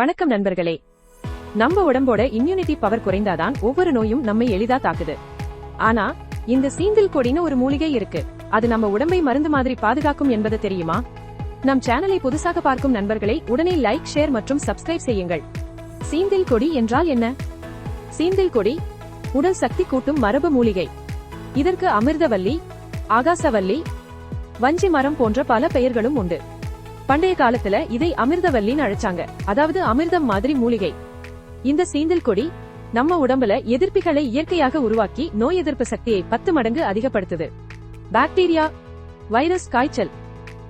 வணக்கம் நண்பர்களே. நம்ம உடம்போட இம்யூனிட்டி பவர் குறைந்தாதான் ஒவ்வொரு நோயும் நம்மை எளிதா தாக்குது. ஆனா இந்த சீந்தில் கொடின்னு ஒரு மூலிகை இருக்கு. அது நம்ம உடம்பை மருந்து மாதிரி பாதுகாக்கும் என்பது தெரியுமா? நம் சேனலை புதுசாக பார்க்கும் நண்பர்களை உடனே லைக் ஷேர் மற்றும் சப்ஸ்கிரைப் செய்யுங்கள். சீந்தில் கொடி என்றால் என்ன? சீந்தில் கொடி உடல் சக்தி கூட்டும் மரபு மூலிகை. இதற்கு அமிர்தவல்லி ஆகாசவல்லி வஞ்சி மரம் போன்ற பல பெயர்களும் உண்டு. பண்டைய காலத்துல இதை அமிர்தவல்லின்னு அழைச்சாங்க. அதாவது அமிர்தம் மாதிரி மூலிகை. இந்த சீந்தில் கொடி நம்ம உடம்புல எதிர்ப்பிகளை இயற்கையாக உருவாக்கி நோய் எதிர்ப்பு சக்தியை பத்து மடங்கு அதிகப்படுத்துது. பாக்டீரியா வைரஸ் காய்ச்சல்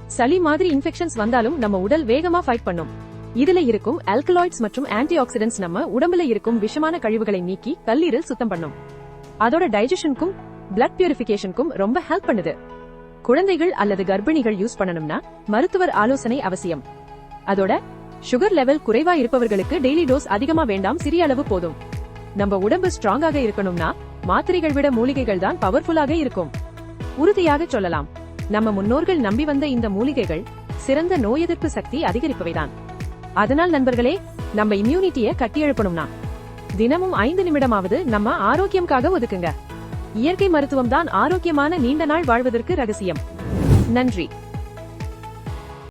சளி மாதிரி இன்ஃபெக்ஷன்ஸ் வந்தாலும் நம்ம உடல் வேகமா ஃபைட் பண்ணும். இதுல இருக்கும் ஆல்கலாய்ட்ஸ் மற்றும் ஆன்டி ஆக்சிடென்ட்ஸ் நம்ம உடம்புல இருக்கும் விஷமான கழிவுகளை நீக்கி கல்லீரல் சுத்தம் பண்ணும். அதோட டைஜஷனுக்கும் பிளட் பியூரிபிகேஷனுக்கும் ரொம்ப ஹெல்ப் பண்ணுது. குழந்தைகள் அல்லது கர்ப்பிணிகள் யூஸ் பண்ணணும்னா மருத்துவர் ஆலோசனை அவசியம். அதோட சுகர் லெவல் குறைவா இருப்பவர்களுக்கு டெய்லி டோஸ் அதிகமா வேண்டாம் சிறிய அளவு போதும். நம்ம உடம்பு ஸ்ட்ராங்காக இருக்கணும்னா மாத்திரைகள் விட மூலிகைகள் தான் பவர்ஃபுல்லாக இருக்கும். உறுதியாக சொல்லலாம். நம்ம முன்னோர்கள் நம்பி வந்த இந்த மூலிகைகள் சிறந்த நோய் எதிர்ப்பு சக்தி அதிகரிப்பவைதான். அதனால் நண்பர்களே நம்ம இம்யூனிட்டியை கட்டியெழுப்பணும்னா தினமும் ஐந்து நிமிடமாவது நம்ம ஆரோக்கியம்காக ஒதுக்குங்க. இயற்கை மருத்துவம் தான் ஆரோக்கியமான நீண்ட நாள் வாழ்வதற்கு ரகசியம். நன்றி.